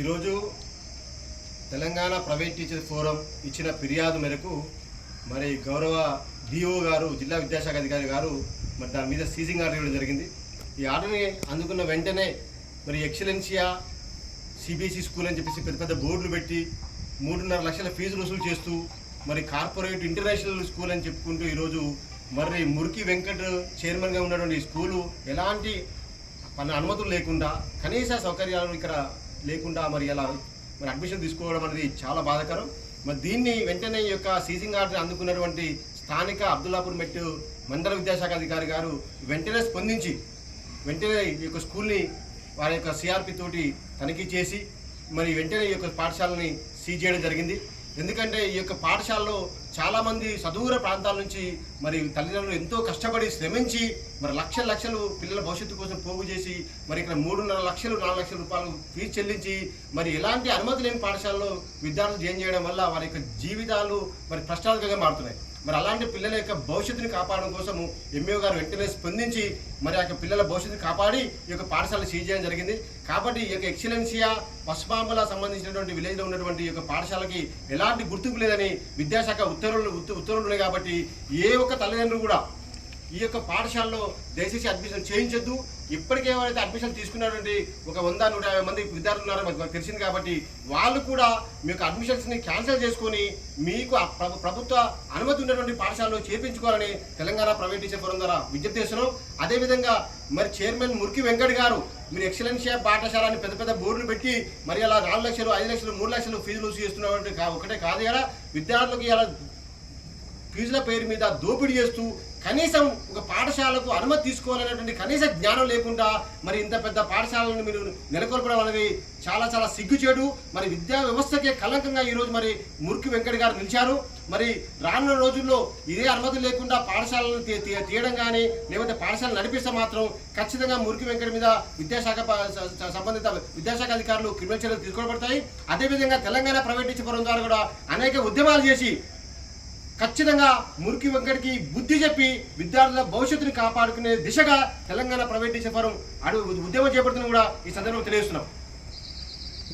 ఈరోజు Telangana private teacher forum ఇచ్చిన ఫిర్యాదు మేరకు మరి గౌరవ డిఓ గారు జిల్లా విద్యాశాఖ అధికారి గారు మరి దాని మీద సీజింగ్ ఆర్డర్ ఇవ్వడం జరిగింది. ఈ ఆర్డర్ని అందుకున్న వెంటనే మరి ఎక్సలెన్షియా సిబిఎస్ఈ స్కూల్ అని చెప్పేసి పెద్ద పెద్ద బోర్డులు పెట్టి మూడున్నర లక్షల ఫీజులు వసూలు చేస్తూ మరి కార్పొరేట్ ఇంటర్నేషనల్ స్కూల్ అని చెప్పుకుంటూ ఈరోజు మరి మురికి వెంకట్ చైర్మన్గా ఉన్నటువంటి ఈ స్కూలు ఎలాంటి మన అనుమతులు లేకుండా కనీస సౌకర్యాలను ఇక్కడ లేకుండా మరి అలా మరి అడ్మిషన్ తీసుకోవడం అనేది చాలా బాధాకరం. మరి దీన్ని వెంటనే ఈ యొక్క సీజింగ్ ఆర్డర్ అందుకున్నటువంటి స్థానిక అబ్దుల్లాపూర్ మెట్టు మండల విద్యాశాఖ అధికారి గారు వెంటనే స్పందించి వెంటనే ఈ యొక్క స్కూల్ని వారి యొక్క సిఆర్పి తోటి తనిఖీ చేసి మరి వెంటనే ఈ యొక్క పాఠశాలని సీజ్ చేయడం జరిగింది. ఎందుకంటే ఈ యొక్క పాఠశాలలో చాలామంది సదూర ప్రాంతాల నుంచి మరి తల్లిదండ్రులు ఎంతో కష్టపడి శ్రమించి మరి లక్షల లక్షలు పిల్లల భవిష్యత్తు కోసం పోగు చేసి మరి ఇక్కడ మూడున్నర లక్షలు నాలుగు లక్షల రూపాయలు ఫీజు చెల్లించి మరి ఎలాంటి అనుమతి లేని పాఠశాలలో విద్యార్థులు జాయిన్ చేయడం వల్ల వారి యొక్క జీవితాలు మరి ప్రశ్నార్థకంగా మారుతున్నాయి. మరి అలాంటి పిల్లల యొక్క భవిష్యత్తుని కాపాడడం కోసం ఎంఏ గారు వెంటనే స్పందించి మరి ఆ యొక్క పిల్లల భవిష్యత్తుని కాపాడి ఈ యొక్క పాఠశాల సీజ్ చేయడం జరిగింది. కాబట్టి ఈ యొక్క ఎక్సలెన్సియా పసుపాంబల సంబంధించినటువంటి విలేజ్లో ఉన్నటువంటి ఈ యొక్క పాఠశాలకి ఎలాంటి గుర్తింపు లేదని విద్యాశాఖ ఉత్తర్వులు ఉత్త- ఉత్తర్వులు ఉన్నాయి కాబట్టి ఏ ఒక్క తల్లిదండ్రులు కూడా ఈ యొక్క పాఠశాలలో దయచేసి అడ్మిషన్ చేయించొద్దు. ఇప్పటికే ఎవరైతే అడ్మిషన్ తీసుకున్నటువంటి ఒక వంద నూట యాభై మంది విద్యార్థులు ఉన్నారో మనకు తెలిసింది కాబట్టి వాళ్ళు కూడా మీకు అడ్మిషన్స్ని క్యాన్సిల్ చేసుకొని మీకు ప్రభుత్వ అనుమతి ఉన్నటువంటి పాఠశాలలో చేపించుకోవాలని తెలంగాణ ప్రైవేట్ టీచర్ ఫోరం ద్వారా విజ్ఞప్తి చేస్తున్నాం. అదేవిధంగా మరి చైర్మన్ మురికి వెంకట్ గారు మీరు ఎక్సలెన్షియా పాఠశాల అని పెద్ద పెద్ద బోర్డులు పెట్టి మరి అలా నాలుగు లక్షలు ఐదు లక్షలు మూడు లక్షలు ఫీజులు చేస్తున్నటువంటి ఒకటే కాదు కదా. విద్యార్థులకు ఇలా ఫీజుల పేరు మీద దోపిడీ చేస్తూ కనీసం ఒక పాఠశాలకు అనుమతి తీసుకోవాలనేటువంటి కనీస జ్ఞానం లేకుండా మరి ఇంత పెద్ద పాఠశాలను మీరు నెలకొల్పడం అనేది చాలా చాలా సిగ్గుచేడు మరి విద్యా వ్యవస్థకే కలంకంగా ఈరోజు మరి మురికి వెంకట గారు నిలిచారు. మరి రానున్న రోజుల్లో ఇదే అనుమతి లేకుండా పాఠశాలను తీ- తీయడం కానీ లేకపోతే పాఠశాల నడిపిస్తే మాత్రం ఖచ్చితంగా మురికి వెంకట మీద విద్యాశాఖ సంబంధిత విద్యాశాఖ అధికారులు క్రిమినల్ చర్యలు తీసుకోబడతాయి. అదేవిధంగా తెలంగాణ ప్రైవేట్ టీచర్ ద్వారా కూడా అనేక ఉద్యమాలు చేసి ఖచ్చితంగా మురికి వెంకటికి బుద్ధి చెప్పి విద్యార్థుల భవిష్యత్తుని కాపాడుకునే దిశగా తెలంగాణ ప్రైవేట్ టీచర్ ఫోరం అడుగు ఉద్యమం చేపడుతున్న కూడా ఈ సందర్భంలో తెలియజేస్తున్నాం.